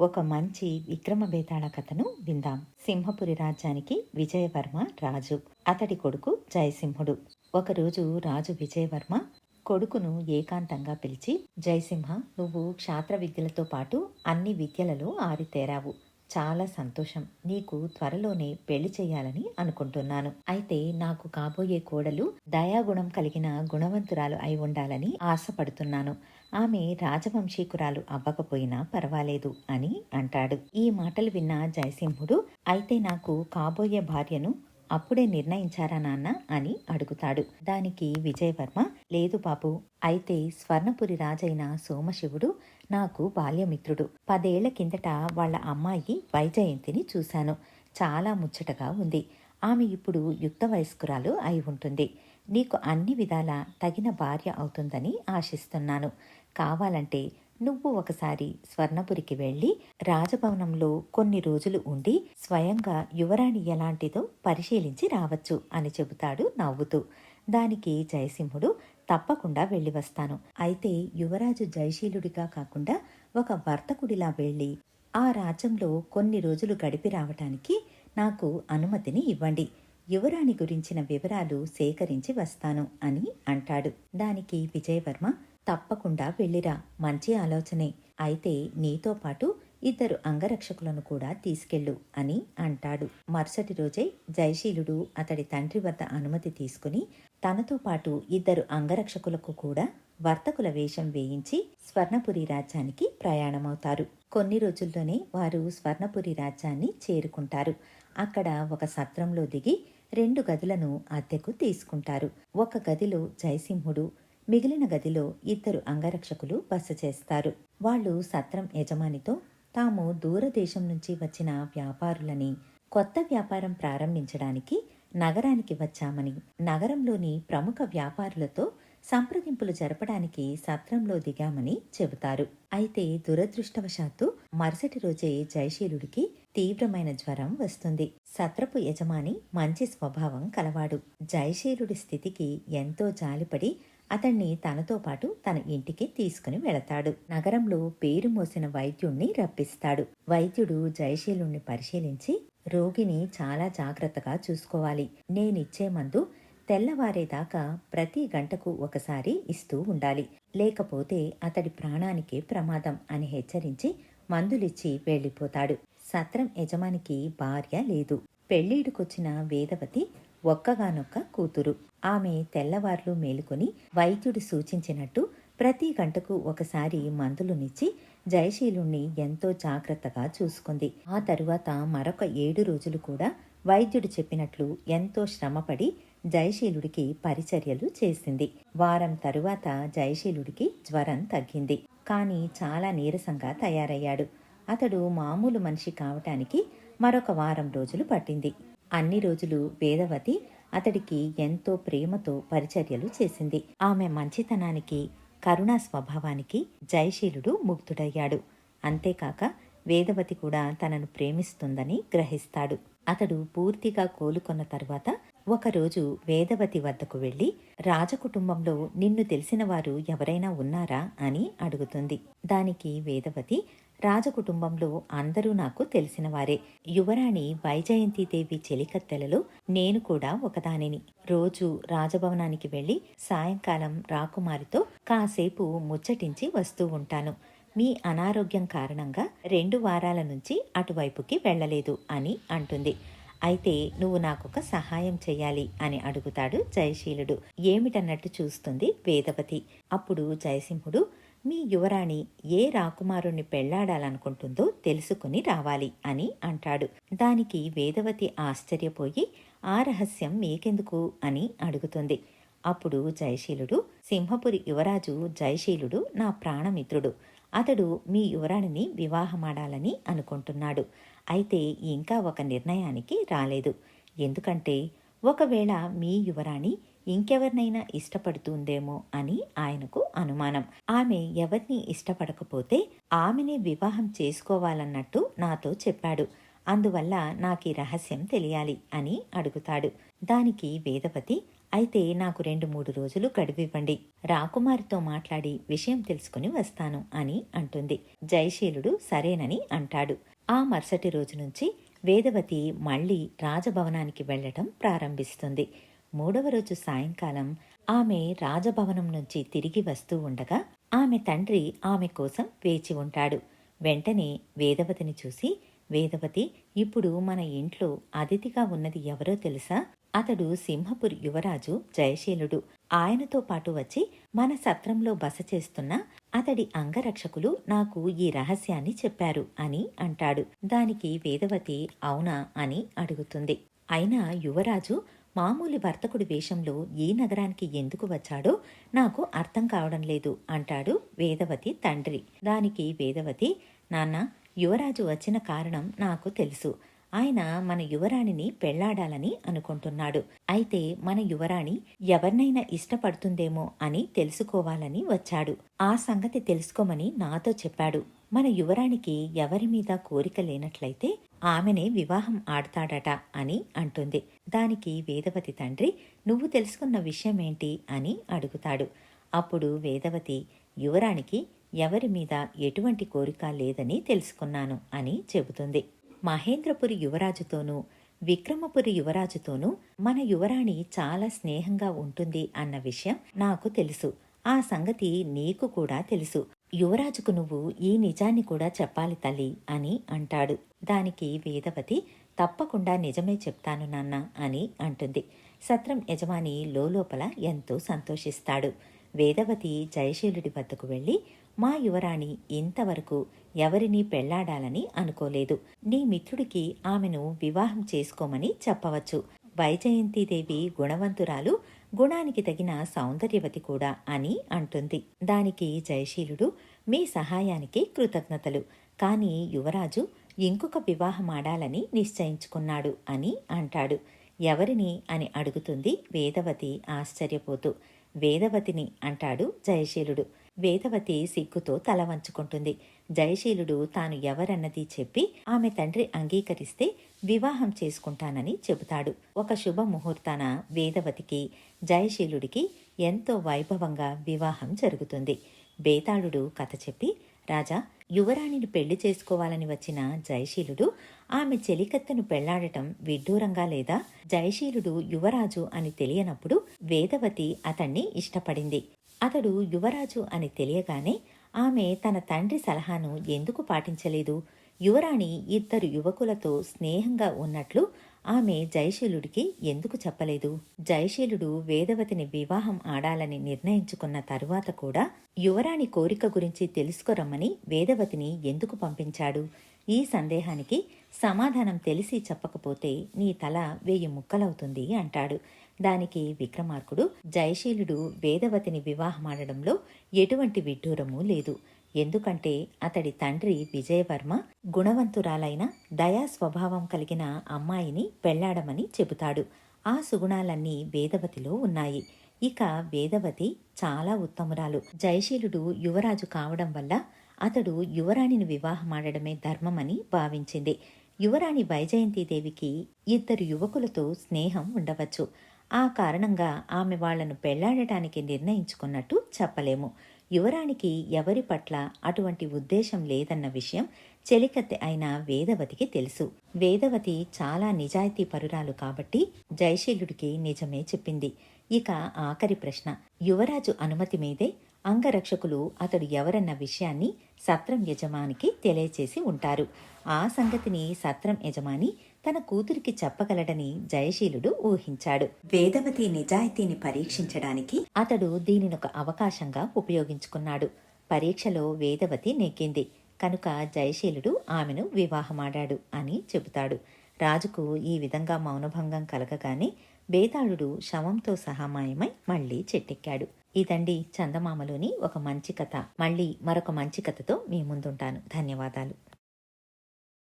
ఒక మంచి విక్రమ బేతాళ కథను విందాం. సింహపురి రాజ్యానికి విజయవర్మ రాజు. అతడి కొడుకు జయసింహుడు. ఒకరోజు రాజు విజయవర్మ కొడుకును ఏకాంతంగా పిలిచి జయసింహ నువ్వు క్షాత్ర విద్యలతో పాటు అన్ని విద్యలలో ఆరితేరావు. చాలా సంతోషం. నీకు త్వరలోనే పెళ్ళి చేయాలని అనుకుంటున్నాను. అయితే నాకు కాబోయే కోడలు దయాగుణం కలిగిన గుణవంతురాలు అయి ఉండాలని ఆశపడుతున్నాను. ఆమె రాజవంశీకురాలు అవ్వకపోయినా పర్వాలేదు అని అంటాడు. ఈ మాటలు విన్న జయసింహుడు అయితే నాకు కాబోయే భార్యను అప్పుడే నిర్ణయించారా నాన్న? అని అడుగుతాడు. దానికి విజయవర్మ లేదు బాబు అయితే స్వర్ణపురి రాజైన సోమశివుడు నాకు బాల్యమిత్రుడు. పదేళ్ళ కిందట వాళ్ళ అమ్మాయి వైజయంతిని చూశాను. చాలా ముచ్చటగా ఉంది. ఆమె ఇప్పుడు యుక్త వయస్కురాలు అయి ఉంటుంది. నీకు అన్ని విధాలా తగిన భార్య అవుతుందని ఆశిస్తున్నాను. కావాలంటే నువ్వు ఒకసారి స్వర్ణపురికి వెళ్ళి రాజభవనంలో కొన్ని రోజులు ఉండి స్వయంగా యువరాణి ఎలాంటిదో పరిశీలించి రావచ్చు అని చెబుతాడు నవ్వుతూ. దానికి జయసింహుడు తప్పకుండా వెళ్ళి వస్తాను. అయితే యువరాజు జయశీలుడిగా కాకుండా ఒక వర్తకుడిలా వెళ్ళి ఆ రాజ్యంలో కొన్ని రోజులు గడిపి రావటానికి నాకు అనుమతిని ఇవ్వండి. యువరాణి గురించిన వివరాలు సేకరించి వస్తాను అని అంటాడు. దానికి విజయవర్మ తప్పకుండా వెళ్ళిరా మంచి ఆలోచనే. అయితే నీతో పాటు ఇద్దరు అంగరక్షకులను కూడా తీసుకెళ్ళు అని అంటాడు. మరుసటి రోజే జయశీలుడు అతడి తండ్రి వద్ద అనుమతి తీసుకుని తనతో పాటు ఇద్దరు అంగరక్షకులకు కూడా వర్తకుల వేషం వేయించి స్వర్ణపురి రాజ్యానికి ప్రయాణమవుతారు. కొన్ని రోజుల్లోనే వారు స్వర్ణపురి రాజ్యాన్ని చేరుకుంటారు. అక్కడ ఒక సత్రంలో దిగి రెండు గదులను అద్దెకు తీసుకుంటారు. ఒక గదిలో జయసింహుడు మిగిలిన గదిలో ఇద్దరు అంగరక్షకులు బస చేస్తారు. వాళ్ళు సత్రం యజమానితో తాము దూరదేశం నుంచి వచ్చిన వ్యాపారులని కొత్త వ్యాపారం ప్రారంభించడానికి నగరానికి వచ్చామని నగరంలోని ప్రముఖ వ్యాపారులతో సంప్రదింపులు జరపడానికి సత్రంలో దిగామని చెబుతారు. అయితే దురదృష్టవశాత్తు మరుసటి రోజే జయశీలుడికి తీవ్రమైన జ్వరం వస్తుంది. సత్రపు యజమాని మంచి స్వభావం కలవాడు. జయశీలుడి స్థితికి ఎంతో జాలిపడి అతన్ని తనతో పాటు తన ఇంటికి తీసుకుని వెళతాడు. నగరంలో పేరు మోసిన వైద్యుణ్ణి రప్పిస్తాడు. వైద్యుడు జయశీలుణ్ణి పరిశీలించి రోగిని చాలా జాగ్రత్తగా చూసుకోవాలి. నేనిచ్చే మందు తెల్లవారేదాకా ప్రతి గంటకు ఒకసారి ఇస్తూ ఉండాలి. లేకపోతే అతడి ప్రాణానికే ప్రమాదం అని హెచ్చరించి మందులిచ్చి వెళ్ళిపోతాడు. సత్రం యజమానికి భార్య లేదు. పెళ్ళీడుకొచ్చిన వేదవతి ఒక్కగానొక్క కూతురు. ఆమె తెల్లవార్లు మేలుకొని వైద్యుడు సూచించినట్టు ప్రతి గంటకు ఒకసారి మందులునిచ్చి జయశీలుణ్ణి ఎంతో జాగ్రత్తగా చూసుకుంది. ఆ తరువాత మరొక ఏడు రోజులు కూడా వైద్యుడు చెప్పినట్లు ఎంతో శ్రమపడి జయశీలుడికి పరిచర్యలు చేసింది. వారం తరువాత జయశీలుడికి జ్వరం తగ్గింది. కానీ చాలా నీరసంగా తయారయ్యాడు. అతడు మామూలు మనిషి కావటానికి మరొక వారం రోజులు పట్టింది. అన్ని రోజులు వేదవతి అతడికి ఎంతో ప్రేమతో పరిచర్యలు చేసింది. ఆమె మంచితనానికి కరుణా స్వభావానికి జయశీలుడు ముగ్ధుడయ్యాడు. అంతేకాక వేదవతి కూడా తనను ప్రేమిస్తుందని గ్రహిస్తాడు. అతడు పూర్తిగా కోలుకొన్న తర్వాత ఒకరోజు వేదవతి వద్దకు వెళ్ళి రాజకుటుంబంలో నిన్ను తెలిసిన వారు ఎవరైనా ఉన్నారా అని అడుగుతుంది. దానికి వేదవతి రాజకుటుంబంలో అందరూ నాకు తెలిసినవారే యువరాణి వైజయంతిదేవి చెలికత్తెలలో నేను కూడా ఒకదానిని. రోజు రాజభవనానికి వెళ్ళి సాయంకాలం రాకుమారితో కాసేపు ముచ్చటించి వస్తూ ఉంటాను. మీ అనారోగ్యం కారణంగా రెండు వారాల నుంచి అటువైపుకి వెళ్ళలేదు అని అంటుంది. అయితే నువ్వు నాకొక సహాయం చేయాలి అని అడుగుతాడు జయశీలుడు. ఏమిటన్నట్టు చూస్తుంది వేదవతి అప్పుడు జయసింహుడు మీ యువరాణి ఏ రాకుమారుణ్ణి పెళ్ళాడాలనుకుంటుందో తెలుసుకుని రావాలి అని అంటాడు. దానికి వేదవతి ఆశ్చర్యపోయి ఆ రహస్యం మీకెందుకు అని అడుగుతుంది. అప్పుడు జయశీలుడు సింహపురి యువరాజు జయశీలుడు నా ప్రాణమిత్రుడు. అతడు మీ యువరాణిని వివాహమాడాలని అనుకుంటున్నాడు. అయితే ఇంకా ఒక నిర్ణయానికి రాలేదు. ఎందుకంటే ఒకవేళ మీ యువరాణి ఇంకెవరినైనా ఇష్టపడుతుందేమో అని ఆయనకు అనుమానం. ఆమె ఎవరిని ఇష్టపడకపోతే ఆమెనే వివాహం చేసుకోవాలన్నట్టు నాతో చెప్పాడు. అందువల్ల నాకు ఈ రహస్యం తెలియాలి అని అడుగుతాడు. దానికి వేదవతి అయితే నాకు రెండు మూడు రోజులు గడువివ్వండి రాకుమారితో మాట్లాడి విషయం తెలుసుకుని వస్తాను అని అంటుంది. జయశీలుడు సరేనని అంటాడు. ఆ మరుసటి రోజు నుంచి వేదవతి మళ్ళీ రాజభవనానికి వెళ్ళటం ప్రారంభిస్తుంది. మూడవ రోజు సాయంకాలం ఆమె రాజభవనం నుంచి తిరిగి వస్తూ ఉండగా ఆమె తండ్రి ఆమె కోసం వేచి ఉంటాడు. వెంటనే వేదవతిని చూసి వేదవతి ఇప్పుడు మన ఇంట్లో అతిథిగా ఉన్నది ఎవరో తెలుసా? అతడు సింహపురి యువరాజు జయశీలుడు. ఆయనతో పాటు వచ్చి మన సత్రంలో బస చేస్తున్న అతడి అంగరక్షకులు నాకు ఈ రహస్యాన్ని చెప్పారు అని అంటాడు. దానికి వేదవతి అవునా అని అడుగుతుంది. అయినా యువరాజు మామూలు వర్తకుడి వేషంలో ఈ నగరానికి ఎందుకు వచ్చాడో నాకు అర్థం కావడం లేదు అంటాడు వేదవతి తండ్రి. దానికి వేదవతి నాన్న యువరాజు వచ్చిన కారణం నాకు తెలుసు. ఆయన మన యువరాణిని పెళ్ళాడాలని అనుకుంటున్నాడు. అయితే మన యువరాణి ఎవరినైనా ఇష్టపడుతుందేమో అని తెలుసుకోవాలని వచ్చాడు. ఆ సంగతి తెలుసుకోమని నాతో చెప్పాడు. మన యువరానికి ఎవరి మీద కోరిక లేనట్లయితే ఆమెనే వివాహం ఆడతాడట అని అంటుంది. దానికి వేదవతి తండ్రి నువ్వు తెలుసుకున్న విషయమేంటి? అని అడుగుతాడు. అప్పుడు వేదవతి యువరానికి ఎవరి మీద ఎటువంటి కోరిక లేదని తెలుసుకున్నాను అని చెబుతుంది. మహేంద్రపురి యువరాజుతోనూ విక్రమపురి యువరాజుతోనూ మన యువరాణి చాలా స్నేహంగా ఉంటుంది అన్న విషయం నాకు తెలుసు. ఆ సంగతి నీకు కూడా తెలుసు. యువరాజుకు నువ్వు ఈ నిజాన్ని కూడా చెప్పాలి తల్లి అని అంటాడు. దానికి వేదవతి తప్పకుండా నిజమే చెప్తాను నాన్న అని అంటుంది. సత్రం యజమాని లోపల ఎంతో సంతోషిస్తాడు. వేదవతి జయశీలుడి వద్దకు వెళ్ళి మా యువరాణి ఇంతవరకు ఎవరినీ పెళ్ళాడాలని అనుకోలేదు. నీ మిత్రుడికి ఆమెను వివాహం చేసుకోమని చెప్పవచ్చు. వైజయంతిదేవి గుణవంతురాలు గుణానికి తగిన సౌందర్యవతి కూడా అని అంటుంది. దానికి జయశీలుడు మీ సహాయానికి కృతజ్ఞతలు. కానీ యువరాజు ఇంకొక వివాహమాడాలని నిశ్చయించుకున్నాడు అని అంటాడు. ఎవరిని అని అడుగుతుంది వేదవతి ఆశ్చర్యపోతూ. వేదవతిని అంటాడు జయశీలుడు. వేదవతి సిగ్గుతో తల వంచుకుంటుంది. జయశీలుడు తాను ఎవరన్నది చెప్పి ఆమె తండ్రి అంగీకరిస్తే వివాహం చేసుకుంటానని చెబుతాడు. ఒక శుభ ముహూర్తాన వేదవతికి జయశీలుడికి ఎంతో వైభవంగా వివాహం జరుగుతుంది. బేతాళుడు కథ చెప్పి రాజా యువరాణిని పెళ్ళి చేసుకోవాలని వచ్చిన జయశీలుడు ఆమె చెలికత్తెను పెళ్ళాడటం విడ్డూరంగా లేదా? జయశీలుడు యువరాజు అని తెలియనప్పుడు వేదవతి అతణ్ణి ఇష్టపడింది. అతడు యువరాజు అని తెలియగానే ఆమె తన తండ్రి సలహాను ఎందుకు పాటించలేదు? యువరాణి ఇద్దరు యువకులతో స్నేహంగా ఉన్నట్లు ఆమె జయశీలుడికి ఎందుకు చెప్పలేదు? జయశీలుడు వేదవతిని వివాహం ఆడాలని నిర్ణయించుకున్న తరువాత కూడా యువరాణి కోరిక గురించి తెలుసుకురమ్మని వేదవతిని ఎందుకు పంపించాడు? ఈ సందేహానికి సమాధానం తెలిసి చెప్పకపోతే నీ తల వెయ్యి ముక్కలవుతుంది అంటాడు. దానికి విక్రమార్కుడు జయశీలుడు వేదవతిని వివాహమాడడంలో ఎటువంటి విడ్డూరము లేదు. ఎందుకంటే అతడి తండ్రి విజయవర్మ గుణవంతురాలైన దయా స్వభావం కలిగిన అమ్మాయిని పెళ్ళాడమని చెబుతాడు. ఆ సుగుణాలన్నీ వేదవతిలో ఉన్నాయి. ఇక వేదవతి చాలా ఉత్తమురాలు. జయశీలుడు యువరాజు కావడం వల్ల అతడు యువరాణిని వివాహమాడడమే ధర్మమని భావించింది. యువరాణి వైజయంతిదేవికి ఇద్దరు యువకులతో స్నేహం ఉండవచ్చు. ఆ కారణంగా ఆమె వాళ్ళను పెళ్ళాడటానికి నిర్ణయించుకున్నట్టు చెప్పలేము. యువరానికి ఎవరి పట్ల అటువంటి ఉద్దేశం లేదన్న విషయం చెలికత్తె అయిన వేదవతికి తెలుసు. వేదవతి చాలా నిజాయితీ పరురాలు కాబట్టి జయశీలుడికి నిజమే చెప్పింది. ఇక ఆఖరి ప్రశ్న. యువరాజు అనుమతి మీదే అంగరక్షకులు అతడు ఎవరన్న విషయాన్ని సత్రం యజమానికి తెలియచేసి ఉంటారు. ఆ సంగతిని సత్రం యజమాని తన కూతురికి చెప్పగలడని జయశీలుడు ఊహించాడు. వేదవతి నిజాయితీని పరీక్షించడానికి అతడు దీనినొక అవకాశంగా ఉపయోగించుకున్నాడు. పరీక్షలో వేదవతి నెగ్గింది. కనుక జయశీలుడు ఆమెను వివాహమాడాడు అని చెబుతాడు. రాజుకు ఈ విధంగా మౌనభంగం కలగగానే బేతాళుడు శవంతో సహా మాయమై మళ్ళీ చెట్టెక్కాడు. ఇదండి చందమామలోని ఒక మంచి కథ. మళ్ళీ మరొక మంచి కథతో మీ ముందుంటాను. ధన్యవాదాలు.